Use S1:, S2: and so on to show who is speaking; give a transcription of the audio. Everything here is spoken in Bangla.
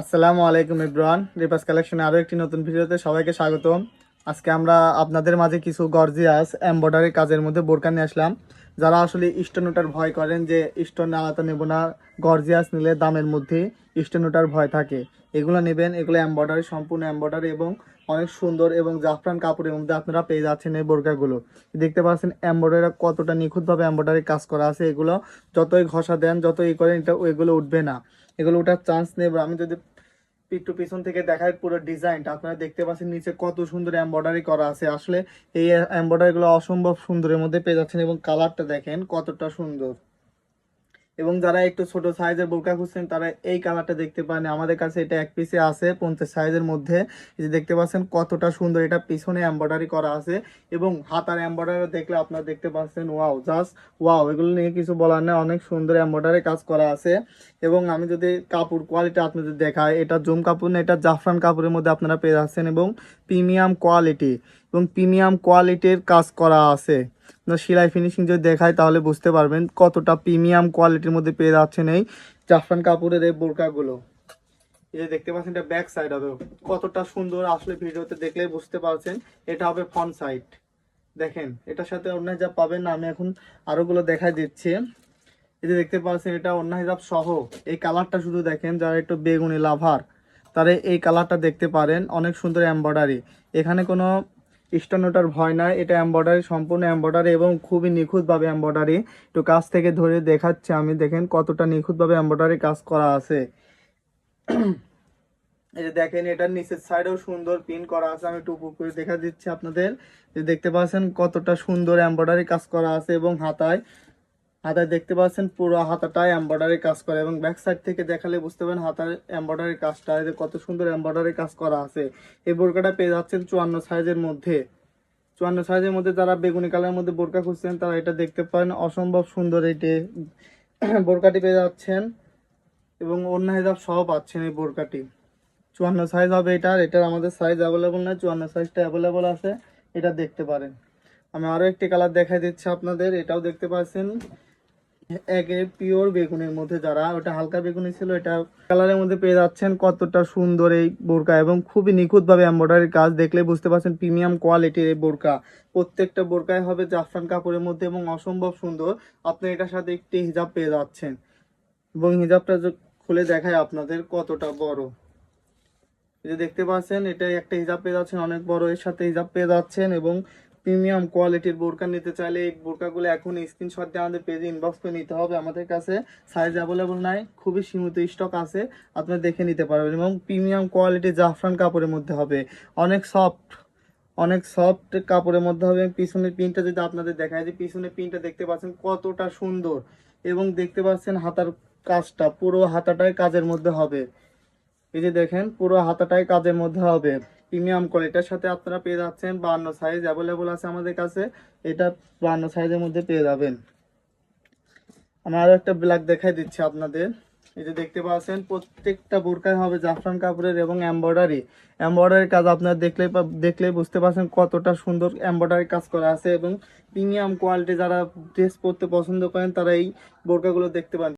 S1: আসসালামু আলাইকুম ইব্রান। রিপাস কালেকশনে আরও একটি নতুন ভিডিওতে সবাইকে স্বাগতম। আজকে আমরা আপনাদের মাঝে কিছু গর্জিয়াস এমব্রয়ডারি কাজের মধ্যে বোরকা নিয়ে আসলাম। যারা আসলে স্টোনোটার ভয় করেন যে, স্টোন আলাদা নেব না, গর্জিয়াস নিলে দামের মধ্যে স্টোনোটার ভয় থাকে। এগুলো নেবেন, এগুলো এমব্রয়ডারি সম্পূর্ণ এমব্রয়ডারি এবং অনেক সুন্দর এবং জাফরান কাপড়ের মধ্যে আপনারা পেয়ে যাচ্ছেন এই বোরকাগুলো। দেখতে পাচ্ছেন এমব্রয়ডারি কতটা নিখুঁতভাবে এমব্রয়ডারি কাজ করা আছে। এগুলো যতই ঘষা দেন, যতই করেন, এটা এগুলো উঠবে না। এগুলো ওটার চান্স নেই। আমি যদি একটু পিছন থেকে দেখাই পুরো ডিজাইনটা আপনারা দেখতে পাচ্ছেন নিচে কত সুন্দর এম্বয়ডারি করা আছে। আসলে এই এম্বয়ডারিগুলো অসম্ভব সুন্দরের মধ্যে পেয়ে যাচ্ছেন এবং কালারটা দেখেন কতটা সুন্দর। এবং যারা একটু ছোট সাইজের বোরকা খুঁজছেন, তারা এই কালারটা দেখতে পান আমাদের কাছে এটা এক পিসে আছে, পঞ্চাশ সাইজের মধ্যে। যে দেখতে পাচ্ছেন, কতটা সুন্দর এটা পিছনে এমব্রয়ডারি করা আছে এবং হাতার এমব্রয়ডারি দেখলে আপনারা দেখতে পাচ্ছেন ওয়াও জাস্ট ওয়াও এগুলো নিয়ে কিছু বলার নেই। অনেক সুন্দর এমব্রয়ডারি কাজ করা আছে। এবং আমি যদি কাপড় কোয়ালিটি আপনাদের দেখাই, এটা জুম কাপড় না, এটা জাফরান কাপড়ের মধ্যে আপনারা পেয়ে যাচ্ছেন এবং প্রিমিয়াম কোয়ালিটি এবং প্রিমিয়াম কোয়ালিটির কাজ করা আছে। আপনার সেলাই ফিনিশিং যদি দেখায় তাহলে বুঝতে পারবেন কতটা প্রিমিয়াম কোয়ালিটির মধ্যে পেয়ে যাচ্ছেন এই জাফরান কাপড়ের এই বোরকাগুলো। এই যে দেখতে পাচ্ছেন, এটা ব্যাক সাইড হবে। কতটা সুন্দর আসলে ভিডিওতে দেখলে বুঝতে পারছেন, এটা হবে ফ্রন্ট সাইড দেখেন, এটার সাথে অন্য যা পাবেন আমি এখন আরোগুলো দেখাই দিচ্ছি। এই যে দেখতে পাচ্ছেন, এটা অন্য হিসাব সহ। এই কালারটা শুধু দেখেন, যারা একটু বেগুনি লাভার তারা এই কালারটা দেখতে পারেন, অনেক সুন্দর এমব্রয়ডারি এখানে কোনো স্টানোটার ভয় নাই, এটা এম্বয়ডারি, সম্পূর্ণ এম্বয়ডারি এবং খুবই নিখুঁতভাবে এম্বয়ডারি। একটু কাছ থেকে ধরে দেখাচ্ছে আমি, দেখেন কতটা নিখুঁতভাবে এম্বয়ডারি কাজ করা আছে। এই যে দেখেন, এটার নিচের সাইডেও সুন্দর পিন করা আছে, আমি একটু করে দেখা দিচ্ছি আপনাদের। যে দেখতে পাচ্ছেন কতটা সুন্দর এম্বয়ডারি কাজ করা আছে এবং হাতায় হাতায় দেখতে পাচ্ছেন পুরো হাতাটায় এমব্রয়ডারি কাজ করে এবং ব্যাক সাইড থেকে দেখালে বুঝতে পারেন হাতার এমব্রয়ডারি কাজটা কত সুন্দর এমব্রয়ডারি কাজ করা আছে। এই বোরকাটা পেয়ে যাচ্ছেন চুয়ান্ন সাইজের মধ্যে। চুয়ান্ন সাইজের মধ্যে যারা বেগুনি কালারের মধ্যে বোরকা খুঁজছেন, তারা এটা দেখতে পারেন। অসম্ভব সুন্দর এটি। বোরকাটি পেয়ে যাচ্ছেন এবং অন্য হিসাব সহ পাচ্ছেন এই বোরকাটি। চুয়ান্ন সাইজ হবে এটার এটার আমাদের সাইজ অ্যাভেলেবল নয় চুয়ান্ন সাইজটা অ্যাভেলেবল আছে। এটা দেখতে পারেন। আমি আরও একটি কালার দেখাই দিচ্ছি আপনাদের, এটাও দেখতে পাচ্ছেন। একে পিওর বেগুনের মধ্যে যারা, ওটা হালকা বেগুনি ছিল, এটা কালারের মধ্যে পেয়ে যাচ্ছেন কতটা সুন্দর এই বোরকা এবং খুবই নিখুঁতভাবে এমব্রয়ডারির কাজ দেখলে বুঝতে পারছেন প্রিমিয়াম কোয়ালিটির এই বোরকা। প্রত্যেকটা বোরকায় হবে জাফরান কাপড়ের মধ্যে এবং অসম্ভব সুন্দর। আপনি এটার সাথে একটি হিজাব পেয়ে যাচ্ছেন। এবং হিজাবটা খুলে দেখায় আপনাদের কতটা বড়। যে দেখতে পাচ্ছেন এটা একটা হিজাব পেয়ে যাচ্ছেন, অনেক বড় এর সাথে হিজাব পেয়ে যাচ্ছেন এবং প্রিমিয়াম কোয়ালিটির বোরকা নিতে চাইলে এই বোরকাগুলো এখন স্ক্রিনশট দিয়ে আমাদের পেজে ইনবক্স করে নিতে হবে। আমাদের কাছে সাইজ অ্যাভেলেবল নাই, খুবই সীমিত স্টক আছে, আপনারা দেখে নিতে পারবেন এবং প্রিমিয়াম কোয়ালিটি জাফরান কাপড়ের মধ্যে হবে। অনেক সফট অনেক সফট কাপড়ের মধ্যে হবে পিছনের পিনটা যদি আপনাদের দেখায় যে পিছনের পিনটা দেখতে পাচ্ছেন কতটা সুন্দর এবং দেখতে পাচ্ছেন হাতার কাজটা, পুরো হাতাটাই কাজের মধ্যে হবে। এই যে দেখেন, পুরো হাতাটাই কাজের মধ্যে হবে। প্রিমিয়াম কোয়ালিটির সাথে আপনারা পেয়ে যাচ্ছেন বান্ন সাইজ অ্যাভেলেবল আছে আমাদের কাছে। এটা বান্ন সাইজের মধ্যে পেয়ে যাবেন। আমি আরও একটা ব্ল্যাক দেখাই দিচ্ছি আপনাদের। এই যে দেখতে পাচ্ছেন, প্রত্যেকটা বোরকায় হবে জাফরান কাপড়ের এবং এমব্রয়ডারি এমব্রয়ডারি কাজ আপনারা দেখলেই পা- দেখলেই বুঝতে পারছেন কতটা সুন্দর এমব্রয়ডারি কাজ করা আছে এবং প্রিমিয়াম কোয়ালিটি যারা ড্রেস পরতে পছন্দ করেন তারা এই বোরকাগুলো দেখতে পান।